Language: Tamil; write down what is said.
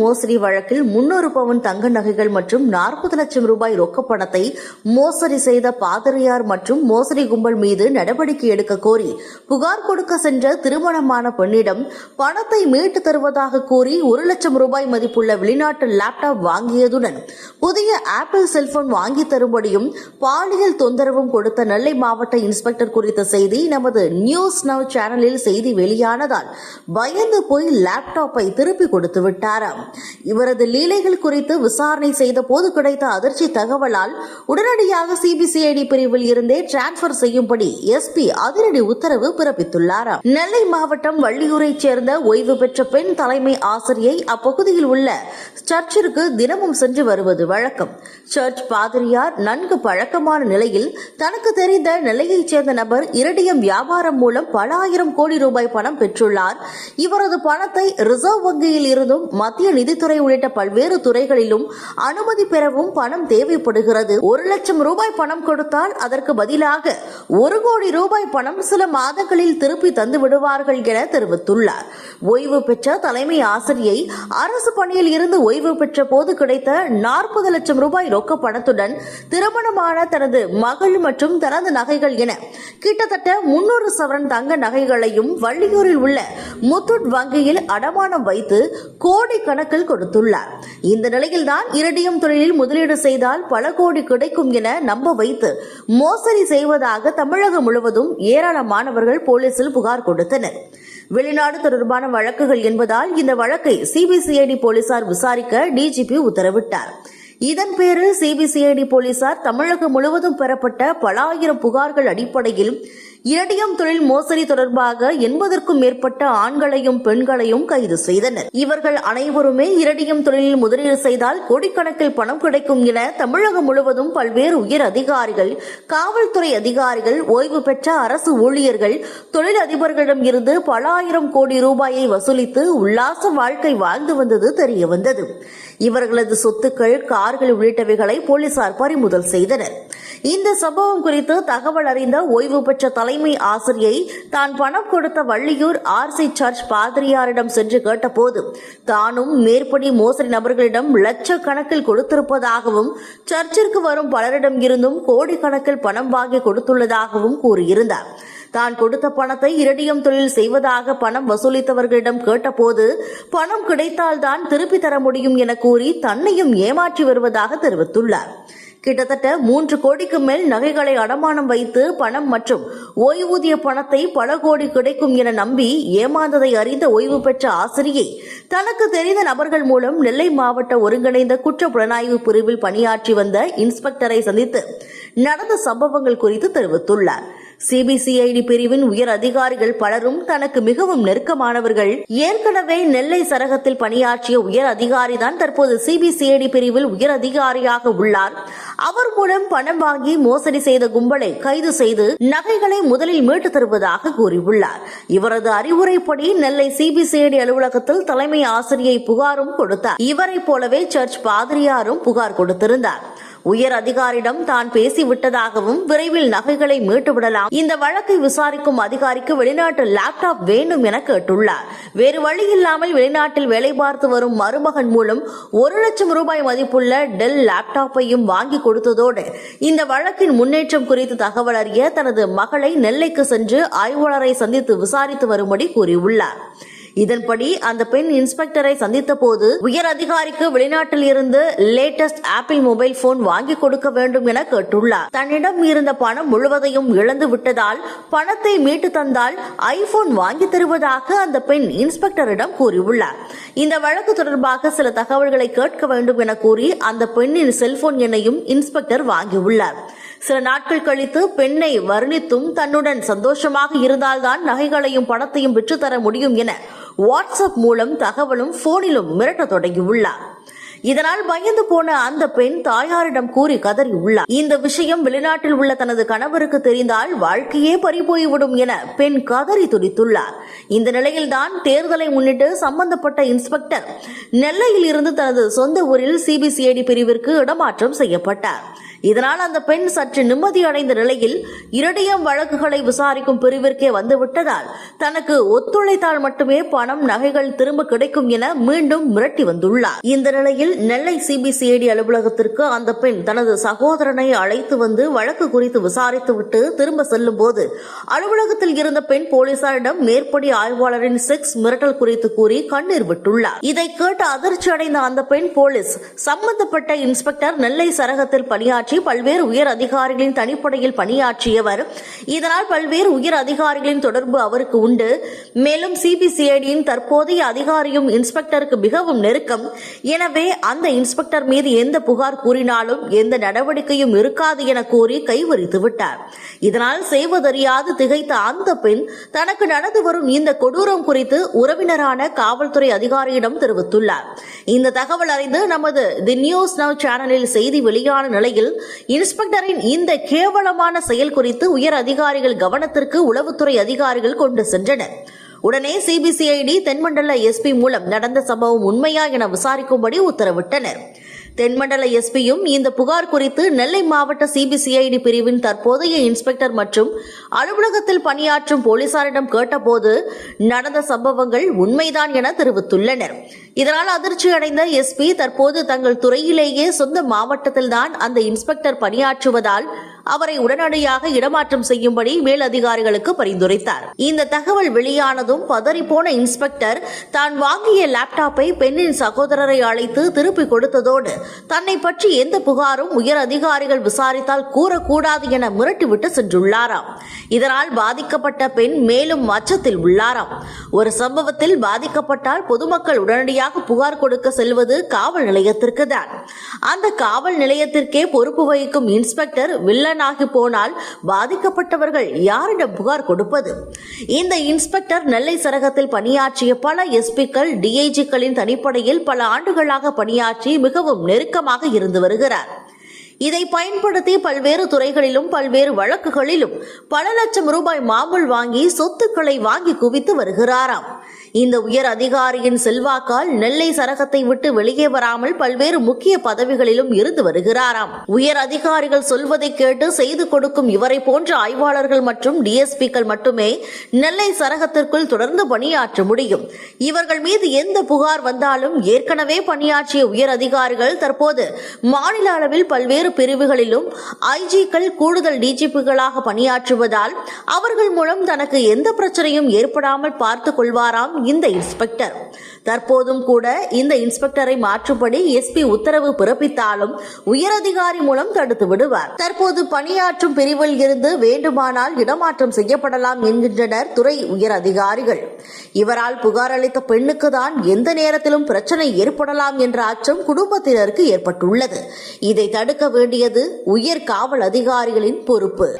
மோசடி வழக்கில் முன்னூறு பவுன் தங்க நகைகள் மற்றும் நாற்பது லட்சம் ரூபாய் ரொக்க பணத்தை மோசடி செய்த பாதிரியார் மற்றும் மோசடி கும்பல் மீது நடவடிக்கை எடுக்க கோரி புகார் கொடுக்க சென்ற திருமணமான பெண்ணிடம் பணத்தை மீட்டு தருவதாக கூறி ஒரு லட்சம் ரூபாய் மதிப்புள்ள வெளிநாட்டு லேப்டாப் வாங்கியதுடன் புதிய ஆப்பிள் செல்போன் வாங்கி தரும்படியும் பாலியல் தொந்தரவும் கொடுத்த நெல்லை மாவட்ட இன்ஸ்பெக்டர் குறித்த செய்தி நமது நியூஸ் நவ் சேனலில் செய்தி வெளியானதால் பயந்து போய் லேப்டாப்பை திருப்பி கொடுத்து விட்டாராம். இவரது லீலைகள் குறித்து விசாரணை செய்த போது கிடைத்த அதிர்ச்சி தகவலால் உடனடியாக சிபிசிஐடி பிரிவில் இருந்தே டிரான்ஸ்பர் செய்யும்படி எஸ்பி அதிரடி உத்தரவு பிறப்பித்துள்ளாராம் நெல்லை மாவட்டம் வள்ளியூரைச் சேர்ந்த ஓய்வு பெற்ற பெண் தலைமை ஆசிரியை அப்பகுதியில் உள்ள சர்ச்சிற்கு தினமும் சென்று வருவது வழக்கம். சர்ச் பாதிரியார் நன்கு பழக்கமான நிலையில் தனக்கு தெரிந்த நெல்லையைச் சேர்ந்த நபர் இரடியம் வியாபாரம் மூலம் பல ஆயிரம் கோடி ரூபாய் பணம் பெற்றுள்ளார். இவரது பணத்தை ரிசர்வ் வங்கியில் இருந்தும் மத்திய நிதித்துறை உள்ளிட்ட பல்வேறு துறைகளிலும் அனுமதி பெறவும் பணம் தேவைப்படுகிறது. ஒரு லட்சம் ரூபாய் பணம் கொடுத்தால் அதற்கு பதிலாக ஒரு கோடி ரூபாய் பணம் சில மாதங்களில் திருப்பி தந்து விடுவார்கள் என தெரிவித்துள்ளார். ஓய்வு பெற்ற தலைமை ஆசிரியை அரசு பணியில் இருந்து ஓய்வு பெற்ற போது கிடைத்த நாற்பது லட்சம் ரூபாய் ரொக்க பணத்துடன் திருமணமான தனது மகள் மற்றும் தனது நகைகள் என கிட்டத்தட்ட முன்னூறு சவரன் தங்க நகைகளையும் வள்ளியூரில் உள்ள முத்துட் வங்கியில் அடமானம் வைத்து கோடி கணக்கில் கொடுத்துள்ளார். இந்த நிலையில்தான் இரடியம் தொழிலில் முதலீடு செய்தால் பல கோடி கிடைக்கும் என நம்ப வைத்து மோசடி செய்வதாக தமிழகம் முழுவதும் ஏராளமானவர்கள் போலீசில் புகார் கொடுத்தனர். வெளிநாடு தொடர்பான வழக்குகள் என்பதால் இந்த வழக்கை சிபிசிஐடி போலீசார் விசாரிக்க டிஜிபி உத்தரவிட்டார். இதன் பேரில் சிபிசிஐடி போலீசார் தமிழகம் முழுவதும் பெறப்பட்ட பல ஆயிரம் புகார்கள் அடிப்படையில் இரடியம் தொழில் மோசடி தொடர்பாக எண்பதற்கும் மேற்பட்ட ஆண்களையும் பெண்களையும் கைது செய்தனர். இவர்கள் அனைவருமே இரடியம் தொழிலில் முதலீடு செய்தால் கோடிக்கணக்கில் பணம் கிடைக்கும் என தமிழகம் முழுவதும் பல்வேறு உயர் அதிகாரிகள் காவல்துறை அதிகாரிகள் ஓய்வு பெற்ற அரசு ஊழியர்கள் தொழில் அதிபர்களிடம் இருந்து பல ஆயிரம் கோடி ரூபாயை வசூலித்து உல்லாச வாழ்க்கை வாழ்ந்து வந்தது தெரிய வந்தது. இவர்களது சொத்துக்கள் கார்கள் உள்ளிட்டவைகளை போலீசார் பறிமுதல் செய்தனர். இந்த சம்பவம் குறித்து தகவல் அறிந்த ஓய்வு பெற்ற தலைமை ஆசிரியை தான் பணம் கொடுத்த வள்ளியூர் ஆர்சி சர்ச் பாதிரியாரிடம் சென்று கேட்டபோது தானும் மேற்படி மோசடி நபர்களிடம் லட்சக்கணக்கில் கொடுத்திருப்பதாகவும் சர்ச்சிற்கு வரும் பலரிடம் இருந்தும் கோடிக்கணக்கில் பணம் வாங்கி கொடுத்துள்ளதாகவும் கூறியிருந்தார். தான் கொடுத்த பணத்தை இரடியம் தொழில் செய்வதாக பணம் வசூலித்தவர்களிடம் கேட்டபோது பணம் கிடைத்தால்தான் திருப்பி தர முடியும் என கூறி தன்னையும் ஏமாற்றி வருவதாக தெரிவித்துள்ளார். கிட்டத்தட்ட மூன்று கோடிக்கு மேல் நகைகளை அடமானம் வைத்து பணம் மற்றும் ஓய்வூதிய பணத்தை பல கோடி கிடைக்கும் என நம்பி ஏமாந்ததை அறிந்த ஓய்வு பெற்ற ஆசிரியை தனக்கு தெரிந்த நபர்கள் மூலம் நெல்லை மாவட்ட ஒருங்கிணைந்த குற்ற புலனாய்வு பிரிவில் பணியாற்றி வந்த இன்ஸ்பெக்டரை சந்தித்து நடந்த சம்பவங்கள் குறித்து தெரிவித்துள்ளார். சிபிசிஐடி பிரிவின் உயர் அதிகாரிகள் பலரும் தனக்கு மிகவும் நெருக்கமானவர்கள். ஏற்கனவே நெல்லை சரகத்தில் பணியாற்றிய உயர் அதிகாரிதான் தற்போது சிபிசிஐடி பிரிவில் உயர் அதிகாரியாக உள்ளார். அவர் மூலம் பணம் வாங்கி மோசடி செய்த கும்பலை கைது செய்து நகைகளை முதலில் மீட்டு தருவதாக கூறியுள்ளார். இவரது அறிவுரைப்படி நெல்லை சிபிசிஐடி அலுவலகத்தில் தலைமை ஆசிரியை புகாரும் கொடுத்தார். இவரைப் போலவே சர்ச் பாதிரியாரும் புகார் கொடுத்திருந்தார். உயர் அதிகாரிடம் தான் பேசிவிட்டதாகவும் விரைவில் நகைகளை மீட்டுவிடலாம். இந்த வழக்கை விசாரிக்கும் அதிகாரிக்கு வெளிநாட்டு லேப்டாப் வேண்டும் என கேட்டுள்ளார். வேறு வழி இல்லாமல் வெளிநாட்டில் வேலை பார்த்து வரும் மருமகன் மூலம் ஒரு லட்சம் ரூபாய் மதிப்புள்ள டெல் லேப்டாப்பையும் வாங்கி கொடுத்ததோடு இந்த வழக்கின் முன்னேற்றம் குறித்து தகவல் அறிய தனது மகளை நெல்லைக்கு சென்று ஆய்வாளரை சந்தித்து விசாரித்து வரும்படி கூறியுள்ளார். இதன்படி அந்த பெண் இன்ஸ்பெக்டரை சந்தித்த போது உயர் அதிகாரிக்கு வெளிநாட்டில் இருந்து லேட்டஸ்ட் ஆப்பிள் மொபைல் போன் வாங்கி கொடுக்க வேண்டும் என கேட்டுள்ளார். தன்னிடம் இருந்த பணம் முழுவதையும் இழந்து விட்டதால் பணத்தை மீட்டு தந்தால் ஐபோன் வாங்கி தருவதாக அந்த பெண் இன்ஸ்பெக்டரிடம் கூறியுள்ளார். இந்த வழக்கு தொடர்பாக சில தகவல்களை கேட்க வேண்டும் என கூறி அந்த பெண்ணின் செல்போன் எண்ணையும் இன்ஸ்பெக்டர் வாங்கியுள்ளார். சில நாட்கள் கழித்து பெண்ணை வர்ணித்தும் தன்னுடன் சந்தோஷமாக இருந்தால்தான் நகைகளையும் பணத்தையும் பெற்றுத்தர முடியும் என வாட்ஸ்அப் மூலம் தகவலும் போனிலும் மிரட்ட தொடங்கியுள்ளார். இதனால் பயந்து போன அந்த பெண் தாயாரிடம் கூறி கதறி உள்ளார். இந்த விஷயம் வெளிநாட்டில் உள்ள தனது கணவருக்கு தெரிந்தால் வாழ்க்கையே பறிபோய்விடும் என பெண் கதறி துடித்துள்ளார். இந்த நிலையில்தான் தேர்தலை முன்னிட்டு சம்பந்தப்பட்ட இன்ஸ்பெக்டர் நெல்லையில் இருந்து தனது சொந்த ஊரில் சிபிசிஐடி பிரிவிற்கு இடமாற்றம் செய்யப்பட்டார். இதனால் அந்த பெண் சற்று நிம்மதியடைந்த நிலையில் இரடியம் வழக்குகளை விசாரிக்கும் பிரிவிற்கே வந்துவிட்டதால் தனக்கு ஒத்துழைத்தால் மட்டுமே பணம் நகைகள் திரும்ப கிடைக்கும் என மீண்டும் மிரட்டி வந்துள்ளார். இந்த நிலையில் நெல்லை சிபிசிஐடி அலுவலகத்திற்கு அந்த பெண் தனது சகோதரனை அழைத்து வந்து வழக்கு குறித்து விசாரித்துவிட்டு திரும்ப செல்லும் போது அலுவலகத்தில் இருந்த பெண் போலீசாரிடம் மேற்படி ஆய்வாளரின் செக்ஸ் மிரட்டல் குறித்து கூறி கண்ணீர் விட்டுள்ளார். இதை கேட்டு அதிர்ச்சி அடைந்த அந்த பெண் போலீஸ் சம்பந்தப்பட்ட இன்ஸ்பெக்டர் நெல்லை சரகத்தில் பணியாற்றி பல்வேறு உயர் அதிகாரிகளின் தனிப்படையில் பணியாற்றியவர். இதனால் பல்வேறு உயர் அதிகாரிகளின் தொடர்பு அவருக்கு உண்டு. மேலும் சிபிசிஐடியின் தற்போதைய அதிகாரியும் இன்ஸ்பெக்டருக்கு மிகவும் நெருக்கம். எனவே அந்த இன்ஸ்பெக்டர் மீது எந்த புகார் கூறினாலும் எந்த நடவடிக்கையும் இருக்காது என கூறி கைவரித்து விட்டார். இதனால் செய்வதறியாது திகைத்த அந்த பெண் தனக்கு நடந்து வரும் இந்த கொடூரம் குறித்து உறவினரான காவல்துறை அதிகாரியிடம் தெரிவித்துள்ளார். இந்த தகவல் அறிந்து நமது தி நியூஸ் நவ் சேனலில் செய்தி வெளியான நிலையில் இன்ஸ்பெக்டரின் இந்த கேவலமான செயல் குறித்து உயர் அதிகாரிகள் கவனத்திற்கு உளவுத்துறை அதிகாரிகள் கொண்டு சென்றனர். உடனே சிபிசிஐடி தென்மண்டல எஸ்பி மூலம் நடந்த சம்பவம் உண்மையா என விசாரிக்கும்படி உத்தரவிட்டனர். தென்மண்டல எஸ்பியும் இந்த புகார் குறித்து நெல்லை மாவட்ட சிபிசிஐடி பிரிவின் தற்போதைய இன்ஸ்பெக்டர் மற்றும் அலுவலகத்தில் பணியாற்றும் போலீசாரிடம் கேட்டபோது நடந்த சம்பவங்கள் உண்மைதான் என தெரிவித்துள்ளனர். இதனால் அதிர்ச்சி அடைந்த எஸ்பி தற்போது தங்கள் துறையிலேயே சொந்த மாவட்டத்தில்தான் அந்த இன்ஸ்பெக்டர் பணியாற்றுவதால் அவரை உடனடியாக இடமாற்றம் செய்யும்படி மேலதிகாரிகளுக்கு பரிந்துரைத்தார். இந்த தகவல் வெளியானதும் பதறிப்போன இன்ஸ்பெக்டர் தான் வாங்கிய லேப்டாப்பை பெண்ணின் சகோதரரை அழைத்து திருப்பிக் கொடுத்ததோடு தன்னை பற்றி எந்த புகாரும் உயர் அதிகாரிகள் விசாரித்தால் கூறக்கூடாது என மிரட்டிவிட்டு சென்றுள்ளாராம். இதனால் பாதிக்கப்பட்ட பெண் மேலும் அச்சத்தில் உள்ளாராம். ஒரு சம்பவத்தில் பாதிக்கப்பட்டால் பொதுமக்கள் உடனடியாக புகார் கொடுக்க செல்வது காவல் நிலையத்திற்கு தான் அந்த காவல் நிலையத்திற்கே பொறுப்பு வகிக்கும் இன்ஸ்பெக்டர் வில்லனாகி போனால் பாதிக்கப்பட்டவர்கள் யாரிடம் புகார் கொடுப்பது? இந்த இன்ஸ்பெக்டர் நெல்லை சரகத்தில் பணியாற்றிய பல எஸ்பிக்கள் டிஐஜிக்களின் தனிப்படையில் பல ஆண்டுகளாக பணியாற்றி மிகவும் நெருக்கமாக இருந்து வருகிறார். இதை பயன்படுத்தி பல்வேறு துறைகளிலும் பல்வேறு வழக்குகளிலும் பல லட்சம் ரூபாய் மாமூல் வாங்கி சொத்துக்களை வாங்கி குவித்து வருகிறாராம். இந்த உயர் அதிகாரியின் செல்வாக்கால் நெல்லை சரகத்தை விட்டு வெளியே வராமல் பல்வேறு முக்கிய பதவிகளிலும் இருந்து வருகிறாராம். உயர் அதிகாரிகள் சொல்வதை கேட்டு செய்து கொடுக்கும் இவரை போன்ற ஆய்வாளர்கள் மற்றும் டிஎஸ்பிக்கள் மட்டுமே நெல்லை சரகத்திற்குள் தொடர்ந்து பணியாற்ற முடியும். இவர்கள் மீது எந்த புகார் வந்தாலும் ஏற்கனவே பணியாற்றிய உயர் அதிகாரிகள் தற்போது மாநில அளவில் பல்வேறு பிரிவுகளிலும் ஐஜிக்கள் கூடுதல் டிஜிபிகளாக பணியாற்றுவதால் அவர்கள் மூலம் தனக்கு எந்த பிரச்சனையும் ஏற்படாமல் பார்த்துக் கொள்வாராம் இந்த இன்ஸ்பெக்டர். தற்போதும் கூட இந்த இன்ஸ்பெக்டரை மாற்றும்படி எஸ்பி உத்தரவு பிறப்பித்தாலும் உயரதிகாரி மூலம் தடுத்து விடுவார். தற்போது பணியாற்றும் பிரிவில் இருந்து வேண்டுமானால் இடமாற்றம் செய்யப்படலாம் என்கின்றனர் துறை உயர் அதிகாரிகள் இவரால் புகார் அளித்த பெண்ணுக்கு தான் எந்த நேரத்திலும் பிரச்சனை ஏற்படலாம் என்ற அச்சம் குடும்பத்தினருக்கு ஏற்பட்டுள்ளது. இதை தடுக்க வேண்டியது உயர் காவல் அதிகாரிகளின் பொறுப்பு.